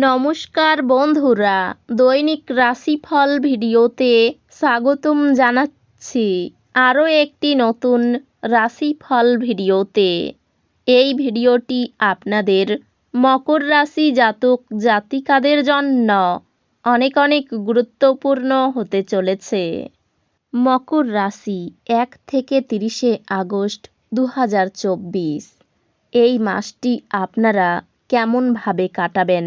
নমস্কার বন্ধুরা, দৈনিক রাশিফল ভিডিওতে স্বাগতম জানাচ্ছি আরও একটি নতুন রাশিফল ভিডিওতে। এই ভিডিওটি আপনাদের মকর রাশি জাতক জাতিকাদের জন্য অনেক অনেক গুরুত্বপূর্ণ হতে চলেছে। মকর রাশি এক থেকে তিরিশে আগস্ট দু হাজার চব্বিশ, এই মাসটি আপনারা কেমনভাবে কাটাবেন?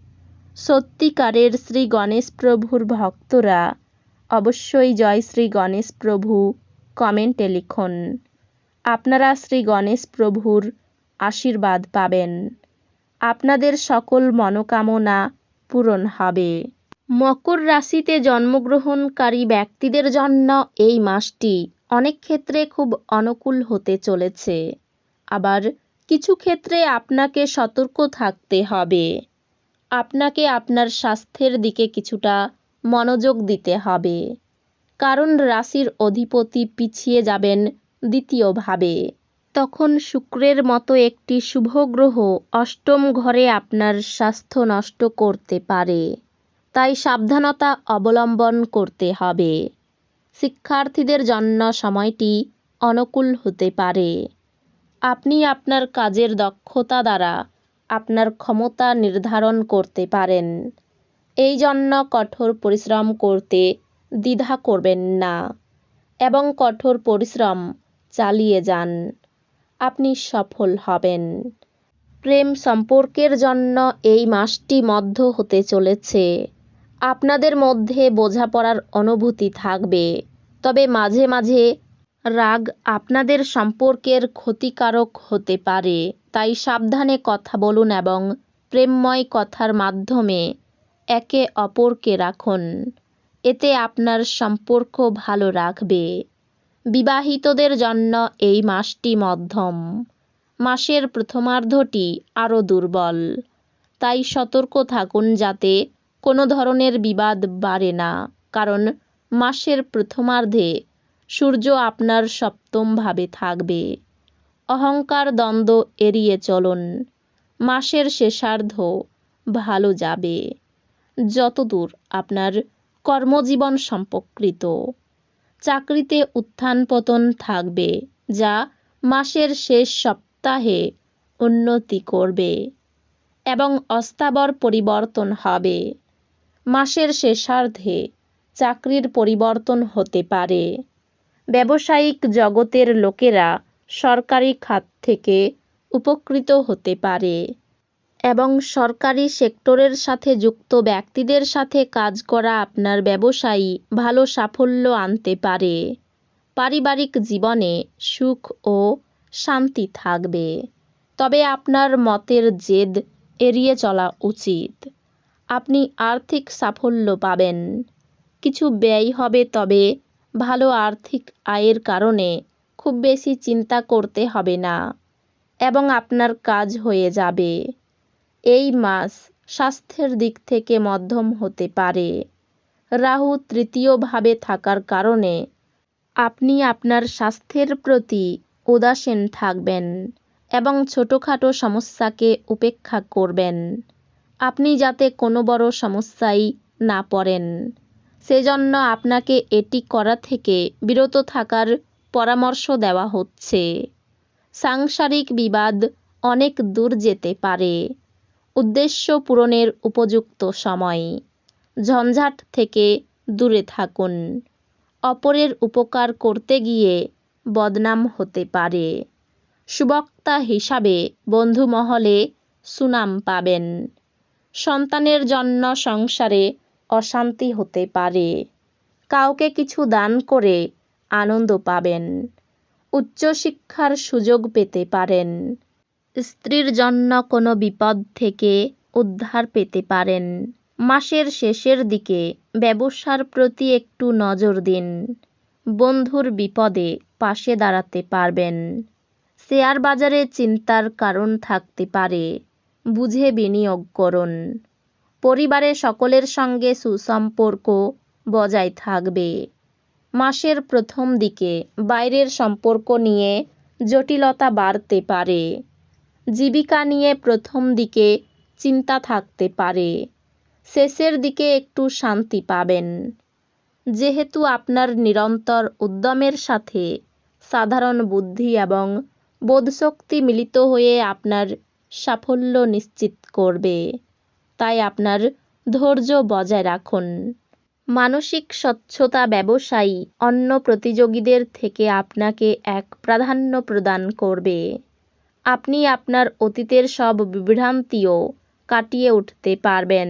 সত্যিকারের শ্রী গণেশ প্রভুর ভক্তরা অবশ্যই জয় শ্রী গণেশ প্রভু কমেন্টে লিখুন। আপনারা শ্রী গণেশ প্রভুর আশীর্বাদ পাবেন। আপনাদের সকল মনোকামনা পূরণ হবে। মকর রাশিতে জন্মগ্রহণকারী ব্যক্তিদের জন্য এই মাসটি অনেক ক্ষেত্রে খুব অনুকূল হতে চলেছে। আবার কিছু ক্ষেত্রে আপনাকে সতর্ক থাকতে হবে। আপনাকে আপনার স্বাস্থ্যের দিকে কিছুটা মনোযোগ দিতে হবে। কারণ রাশির অধিপতি পিছিয়ে যাবেন দ্বিতীয়ভাবে। তখন শুক্রের মতো একটি শুভ গ্রহ অষ্টম ঘরে আপনার স্বাস্থ্য নষ্ট করতে পারে। তাই সাবধানতা অবলম্বন করতে হবে। শিক্ষার্থীদের জন্য সময়টি অনুকূল হতে পারে। আপনি আপনার কাজের দক্ষতা দ্বারা আপনার ক্ষমতা নির্ধারণ করতে পারেন। এই জন্য কঠোর পরিশ্রম করতে দ্বিধা করবেন না এবং কঠোর পরিশ্রম চালিয়ে যান। আপনি সফল হবেন। প্রেম সম্পর্কের জন্য এই মাসটি মধ্য হতে চলেছে। আপনাদের মধ্যে বোঝাপড়ার অনুভূতি থাকবে। তবে মাঝে মাঝে রাগ আপনাদের সম্পর্কের ক্ষতিকারক হতে পারে, তাই সাবধানে কথা বলুন এবং প্রেমময় কথার মাধ্যমে একে অপরকে রাখুন। এতে আপনার সম্পর্ক ভালো রাখবে। বিবাহিতদের জন্য এই মাসটি মধ্যম। মাসের প্রথমার্ধটি আরও দুর্বল। তাই সতর্ক থাকুন যাতে কোনো ধরনের বিবাদ বাড়ে না, কারণ মাসের প্রথমার্ধে সূর্য আপনার সপ্তমভাবে থাকবে। অহংকার দ্বন্দ্ব এড়িয়ে চলুন। মাসের শেষার্ধ ভালো যাবে। যতদূর আপনার কর্মজীবন সম্পর্কিত। চাকরিতে উত্থান পতন থাকবে, যা মাসের শেষ সপ্তাহে উন্নতি করবে এবং অস্থাবর পরিবর্তন হবে। মাসের শেষার্ধে চাকরির পরিবর্তন হতে পারে। ব্যবসায়িক জগতের লোকেরা সরকারি খাত থেকে উপকৃত হতে পারে এবং সরকারি সেক্টরের সাথে যুক্ত ব্যক্তিদের সাথে কাজ করা আপনার ব্যবসায়ী ভালো সাফল্য আনতে পারে। পারিবারিক জীবনে সুখ ও শান্তি থাকবে। তবে আপনার মতের জেদ এড়িয়ে চলা উচিত। আপনি আর্থিক সাফল্য পাবেন। কিছু ব্যয় হবে তবে ভালো আর্থিক আয়ের কারণে খুব বেশি চিন্তা করতে হবে না এবং আপনার কাজ হয়ে যাবে। এই মাস স্বাস্থ্যের দিক থেকে মধ্যম হতে পারে। রাহু তৃতীয়ভাবে থাকার কারণে আপনি আপনার স্বাস্থ্যের প্রতি উদাসীন থাকবেন এবং ছোটোখাটো সমস্যাকে উপেক্ষা করবেন। আপনি যাতে কোনো বড় সমস্যায় না পড়েন। সেজন্য আপনাকে এটি করা থেকে বিরত থাকার পরামর্শ দেওয়া হচ্ছে। সাংসারিক বিবাদ অনেক দূর যেতে পারে। উদ্দেশ্য পূরণের উপযুক্ত সময়। ঝঞ্ঝাট থেকে দূরে থাকুন। অপরের উপকার করতে গিয়ে বদনাম হতে পারে। সুবক্তা হিসাবে বন্ধুমহলে সুনাম পাবেন। সন্তানের জন্য সংসারে অশান্তি হতে পারে। কাউকে কিছু দান করে আনন্দ পাবেন। উচ্চশিক্ষার সুযোগ পেতে পারেন। স্ত্রীর জন্য কোনো বিপদ থেকে উদ্ধার পেতে পারেন। মাসের শেষের দিকে ব্যবসার প্রতি একটু নজর দিন। বন্ধুর বিপদে পাশে দাঁড়াতে পারবেন। শেয়ার বাজারে চিন্তার কারণ থাকতে পারে। বুঝে বিনিয়োগ করুন। পরিবারে সকলের সঙ্গে সুসম্পর্ক বজায় থাকবে। মাসের প্রথম দিকে বাইরের সম্পর্ক নিয়ে জটিলতা বাড়তে পারে। জীবিকা নিয়ে প্রথম দিকে চিন্তা থাকতে পারে। শেষের দিকে একটু শান্তি পাবেন। যেহেতু আপনার নিরন্তর উদ্যমের সাথে সাধারণ বুদ্ধি এবং বোধশক্তি মিলিত হয়ে আপনার সাফল্য নিশ্চিত করবে। তাই আপনার ধৈর্য বজায় রাখুন। মানসিক স্বচ্ছতা ব্যবসায়ী অন্য প্রতিযোগীদের থেকে আপনাকে এক প্রাধান্য প্রদান করবে। আপনি আপনার অতীতের সব বিভ্রান্তিও কাটিয়ে উঠতে পারবেন।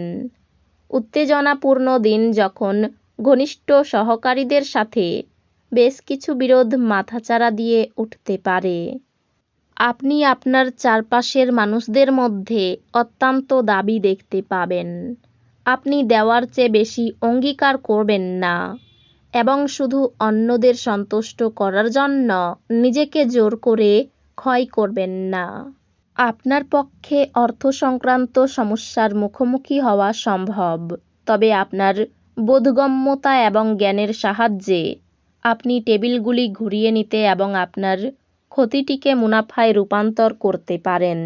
উত্তেজনাপূর্ণ দিন যখন ঘনিষ্ঠ সহকারীদের সাথে বেশ কিছু বিরোধ মাথাচাড়া দিয়ে উঠতে পারে। আপনি আপনার চারপাশের মানুষদের মধ্যে অত্যন্ত দাবি দেখতে পাবেন। আপনি দেওয়ার চেয়ে বেশি অঙ্গীকার করবেন না এবং শুধু অন্যদের সন্তুষ্ট করার জন্য নিজেকে জোর করে ক্ষয় করবেন না। আপনার পক্ষে অর্থ সংক্রান্ত সমস্যার মুখোমুখি হওয়া সম্ভব, তবে আপনার বোধগম্যতা এবং জ্ঞানের সাহায্যে আপনি টেবিলগুলি ঘুরিয়ে নিতে এবং আপনার ক্ষতিটিকে মুনাফায় রূপান্তর করতে পারেন।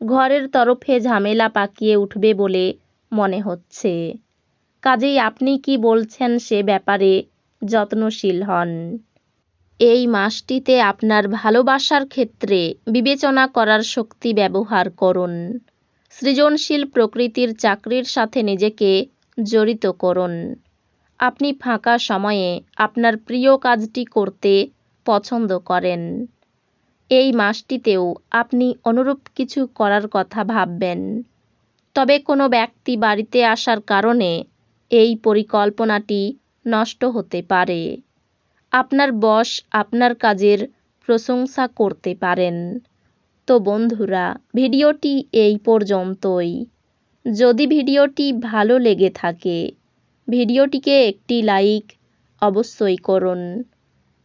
ঘরের তরফে ঝামেলা পাকিয়ে উঠবে বলে মনে হচ্ছে। কাজেই আপনি কি বলছেন সে ব্যাপারে যত্নশীল হন। এই মাসটিতে আপনার ভালোবাসার ক্ষেত্রে বিবেচনা করার শক্তি ব্যবহার করুন। সৃজনশীল প্রকৃতির চাকরির সাথে নিজেকে জড়িত করুন। আপনি ফাঁকা সময়ে আপনার প্রিয় কাজটি করতে পছন্দ করেন। এই মাসটিতেও আপনি অনুরূপ কিছু করার কথা ভাববেন। তবে কোনো ব্যক্তি বাড়িতে আসার কারণে এই পরিকল্পনাটি নষ্ট হতে পারে। আপনার বস আপনার কাজের প্রশংসা করতে পারেন। তো বন্ধুরা, ভিডিওটি এই পর্যন্তই। যদি ভিডিওটি ভালো লেগে থাকে, ভিডিওটিকে একটি লাইক অবশ্যই করুন।